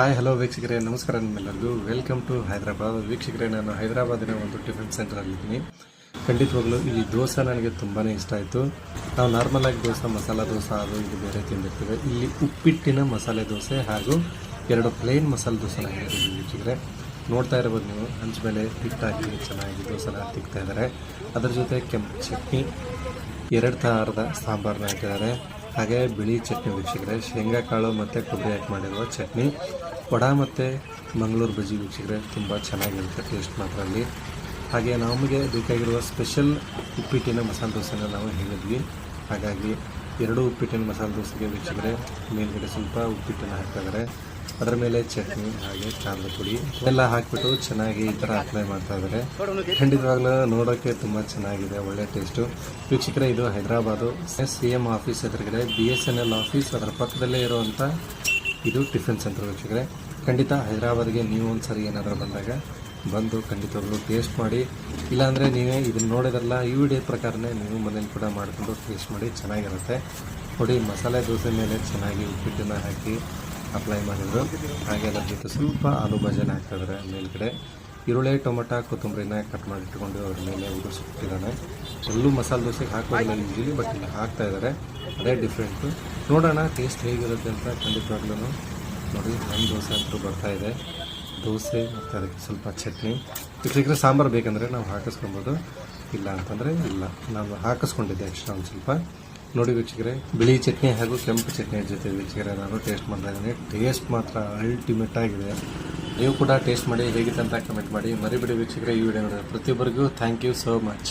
Hi, hello ವೀಕ್ಷಕರೇ, ನಮಸ್ಕಾರ ನಿಮ್ಮೆಲ್ಲರಿಗೂ. Welcome to Hyderabad. ವೀಕ್ಷಕರೇ, ನಾನು ಹೈದರಾಬಾದಿನ ಒಂದು ಟಿಫಿನ್ ಸೆಂಟರಲ್ಲಿದ್ದೀನಿ ಖಂಡಿತವಾಗ್ಲೂ ಈ ದೋಸೆ ನನಗೆ ತುಂಬಾ ಇಷ್ಟ ಆಯಿತು. ನಾವು ನಾರ್ಮಲ್ ಆಗಿ ದೋಸೆ, ಮಸಾಲ ದೋಸೆ, ಅದು ಇದು ಬೇರೆ ತಿಂದಿರ್ತೀವಿ. ಇಲ್ಲಿ ಉಪ್ಪಿಟ್ಟಿನ ಮಸಾಲೆ ದೋಸೆ ಹಾಗೂ ಎರಡು ಪ್ಲೇನ್ ಮಸಾಲೆ ದೋಸೆನ ಹೇಳಿದ್ದೀವಿ ವೀಕ್ಷಕರೇ. ನೋಡ್ತಾ ಇರ್ಬೋದು ನೀವು ಹಂಚ ಮೇಲೆ ಹಿಟ್ಟಾಗಿ ಚೆನ್ನಾಗಿ ದೋಸೆನ ತಿಕ್ತಾ ಇದ್ದಾರೆ. ಅದ್ರ ಜೊತೆ ಕೆಂಪು ಚಟ್ನಿ, ಎರಡು ಥರದ ಸಾಂಬಾರನ್ನ ಹಾಕಿದ್ದಾರೆ. ಹಾಗೆ ಬಿಳಿ ಚಟ್ನಿ ವೀಕ್ಷಕರೆ ಶೇಂಗಾಕಾಳು ಮತ್ತು ಕೊಬ್ಬರಿ ಹಾಕಿ ಮಾಡಿರುವ ಚಟ್ನಿ. ವಡ ಮತ್ತು ಮಂಗಳೂರು ಬಜ್ಜಿ ವೀಕ್ಷಕರೆ, ತುಂಬ ಚೆನ್ನಾಗಿರುತ್ತೆ ಟೇಸ್ಟ್ ಮಾತ್ರ ಅಲ್ಲಿ ಹಾಗೆ ನಮಗೆ ಬೇಕಾಗಿರುವ ಸ್ಪೆಷಲ್ ಉಪ್ಪಿಟ್ಟಿನ ಮಸಾಲೆ ದೋಸೆನ ನಾವು ಹೇಳಿದ್ವಿ. ಹಾಗಾಗಿ ಎರಡು ಉಪ್ಪಿಟ್ಟಿನ ಮಸಾಲೆ ದೋಸೆಗೆ ವೀಕ್ಷಕರೆ, ಮೇಲ್ಗಡೆ ಸ್ವಲ್ಪ ಉಪ್ಪಿಟ್ಟನ್ನು ಹಾಕ್ತಾ ಇದ್ದಾರೆ. ಅದರ ಮೇಲೆ ಚಟ್ನಿ ಹಾಗೆ ಖಾರದ ಪುಡಿ ಎಲ್ಲ ಹಾಕಿಬಿಟ್ಟು ಚೆನ್ನಾಗಿ ಈ ಥರ ಅಪ್ಲೈ ಮಾಡ್ತಾ ಇದ್ದಾರೆ. ಖಂಡಿತವಾಗ್ಲೂ ನೋಡೋಕ್ಕೆ ತುಂಬ ಚೆನ್ನಾಗಿದೆ, ಒಳ್ಳೆ ಟೇಸ್ಟು ವೀಕ್ಷಕರೇ, ಇದು ಹೈದರಾಬಾದು. ಸಿ ಎಂ ಆಫೀಸ್ ಎದುರುಗಡೆ B S N L office ಅದರ ಪಕ್ಕದಲ್ಲೇ ಇರುವಂಥ ಇದು ಟಿಫಿನ್ ಸೆಂಟರ್ ವೀಕ್ಷಕರೇ. ಖಂಡಿತ ಹೈದರಾಬಾದ್ಗೆ ನೀವು ಒಂದು ಸರಿ ಏನಾದರೂ ಬಂದಾಗ ಬಂದು ಖಂಡಿತವಾಗ್ಲೂ ಟೇಸ್ಟ್ ಮಾಡಿ. ಇಲ್ಲಾಂದರೆ ನೀವೇ ಇದನ್ನು ನೋಡಿದ್ರಲ್ಲ, ಈ ವಿಡಿಯೋ ಪ್ರಕಾರನೇ ನೀವು ಮನೇಲಿ ಕೂಡ ಮಾಡಿಕೊಂಡು ಟೇಸ್ಟ್ ಮಾಡಿ, ಚೆನ್ನಾಗಿರುತ್ತೆ. ನೋಡಿ, ಮಸಾಲೆ ದೋಸೆ ಮೇಲೆ ಚೆನ್ನಾಗಿ ಉಪ್ಪಿಟ್ಟನ್ನು ಹಾಕಿ ಅಪ್ಲೈ ಮಾಡಿದರು. ಹಾಗೆ ಅದ್ರ ಜೊತೆ ಸ್ವಲ್ಪ ಆಲೂ ಭಾಜನ ಹಾಕ್ತಿದ್ದಾರೆ ಮೇಲ್ಗಡೆ ಈರುಳ್ಳಿ, ಟೊಮೊಟೊ, ಕೊತ್ತಂಬರಿನ ಕಟ್ ಮಾಡಿ ಇಟ್ಕೊಂಡು ಅದ್ರ ಮೇಲೆ ಉದುರಿಸ್ಬಿಟ್ಟಿದ್ದಾನೆ ಎಲ್ಲೂ ಮಸಾಲೆ ದೋಸೆಗೆ ಹಾಕೋದಿಲ್ಲ ಬಟ್ ಇಲ್ಲಿ ಹಾಕ್ತಾ ಇದ್ದಾರೆ. ಅದೇ ಡಿಫ್ರೆಂಟು ನೋಡೋಣ ಟೇಸ್ಟ್ ಹೇಗಿರುತ್ತೆ ಅಂತ ಖಂಡಿತವಾಗ್ಲೂ ನೋಡಿ ನಮ್ಮ ದೋಸೆ ಅಂತೂ ಇದೆ. ದೋಸೆ ಮತ್ತು ಅದಕ್ಕೆ ಸ್ವಲ್ಪ ಚಟ್ನಿ. ಇಟ್ಲಿಕ್ಕೆ ಸಾಂಬಾರು ಬೇಕಂದರೆ ನಾವು ಹಾಕಿಸ್ಕೊಬೋದು. ಇಲ್ಲ ಅಂತಂದರೆ ಇಲ್ಲ. ನಾನು ಹಾಕಿಸ್ಕೊಂಡಿದ್ದೆ ಎಕ್ಸ್ಟ್ರಾ ಒಂದು ಸ್ವಲ್ಪ. ನೋಡಿ ವೀಕ್ಷಕರೇ, ಬಿಳಿ ಚಟ್ನಿ ಹಾಗೂ ಕೆಂಪು ಚಟ್ನಿ ಜೊತೆ ವೀಕ್ಷಕರೇ, ನಾನು ಟೇಸ್ಟ್ ಮಾಡ್ತಾ ಇದ್ದೀನಿ. ಟೇಸ್ಟ್ ಮಾತ್ರ ಅಲ್ಟಿಮೇಟ್ ಆಗಿದೆ. ನೀವು ಕೂಡ ಟೇಸ್ಟ್ ಮಾಡಿ ಹೇಗಿದೆ ಅಂತ ಕಮೆಂಟ್ ಮಾಡಿ. ಮರಿಬಿಡಿ ವೀಕ್ಷಕರೇ, ಈ ವಿಡಿಯೋ ನೋಡಿದ್ರೆ ಪ್ರತಿಯೊಬ್ಬರಿಗೂ ಥ್ಯಾಂಕ್ ಯು ಸೋ ಮಚ್